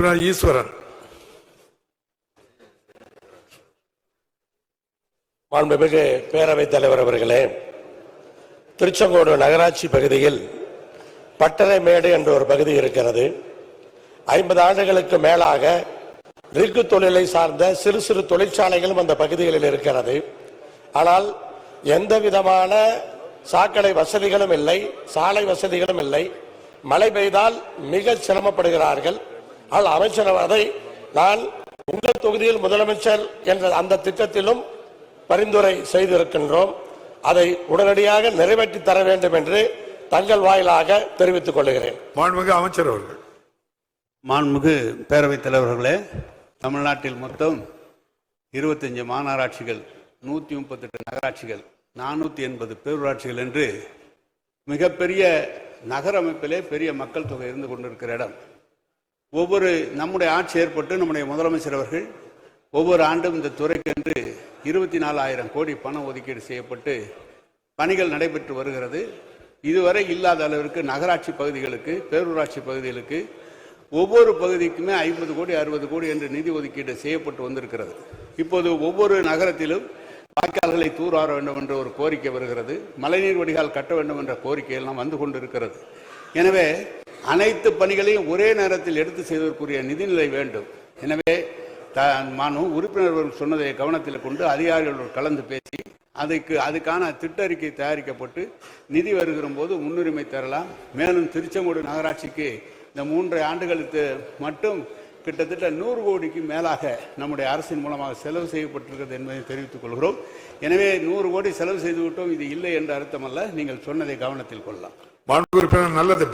ஈஸ்வரன். மாண்புமிகு பேரவைத் தலைவர் அவர்களே திருச்செங்கோடு நகராட்சி பகுதியில் பட்டறைமேடு என்ற ஒரு பகுதி இருக்கிறது. ஐம்பது ஆண்டுகளுக்கு மேலாக ரிக்கு தொழிலை சார்ந்த சிறு சிறு தொழிற்சாலைகளும் அந்த பகுதிகளில் இருக்கிறது. ஆனால் எந்த விதமான சாக்கடை வசதிகளும் இல்லை சாலை வசதிகளும் இல்லை. மழை பெய்தால் மிக சிரமப்படுகிறார்கள். ஆனால் அமைச்சர் அதை நான் உங்கள் தொகுதியில் முதலமைச்சர் என்ற அந்த திட்டத்திலும் பரிந்துரை செய்திருக்கின்றோம். அதை உடனடியாக நிறைவேற்றி தர வேண்டும் என்று தங்கள் வாயிலாக தெரிவித்துக் கொள்கிறேன். மாண்புமிகு அமைச்சர் அவர்கள். மாண்புமிகு பேரவைத் தலைவர்களே தமிழ்நாட்டில் மொத்தம் இருபத்தஞ்சு மாநகராட்சிகள் நூற்றி முப்பத்தெட்டு நகராட்சிகள் நானூற்றி எண்பது பேரூராட்சிகள் என்று மிகப்பெரிய நகர அமைப்பிலே பெரிய மக்கள் தொகை இருந்து கொண்டிருக்கிற இடம். ஒவ்வொரு நம்முடைய ஆட்சி ஏற்பட்டு நம்முடைய முதலமைச்சர் அவர்கள் ஒவ்வொரு ஆண்டும் இந்த துறைக்கென்று இருபத்தி நாலாயிரம் கோடி பணம் ஒதுக்கீடு செய்யப்பட்டு பணிகள் நடைபெற்று வருகிறது. இதுவரை இல்லாத அளவிற்கு நகராட்சி பகுதிகளுக்கு பேரூராட்சி பகுதிகளுக்கு ஒவ்வொரு பகுதிக்குமே ஐம்பது கோடி அறுபது கோடி என்று நிதி ஒதுக்கீடு செய்யப்பட்டு வந்திருக்கிறது. இப்போது ஒவ்வொரு நகரத்திலும் வாய்க்கால்களை தூராற வேண்டும் என்ற ஒரு கோரிக்கை வருகிறது. மழைநீர் வடிகால் கட்ட வேண்டும் என்ற கோரிக்கை எல்லாம் வந்து கொண்டிருக்கிறது. எனவே அனைத்து பணிகளையும் ஒரே நேரத்தில் எடுத்து செய்வதற்குரிய நிதிநிலை வேண்டும். எனவே த உறுப்பினர்கள் சொன்னதை கவனத்தில் கொண்டு அதிகாரிகளோடு கலந்து பேசி அதுக்கு அதுக்கான திட்டறிக்கை தயாரிக்கப்பட்டு நிதி வருகிற போது முன்னுரிமை தரலாம். மேலும் திருச்செங்கோடு நகராட்சிக்கு இந்த மூன்றை ஆண்டுகளுக்கு மட்டும் கிட்டத்தட்ட நூறு கோடிக்கு மேலாக நம்முடைய அரசின் மூலமாக செலவு செய்யப்பட்டிருக்கிறது என்பதை தெரிவித்துக் கொள்கிறோம். எனவே நூறு கோடி செலவு செய்து விட்டோம் இது இல்லை என்ற அர்த்தமல்ல. நீங்கள் சொன்னதை கவனத்தில் கொள்ளலாம். நல்லது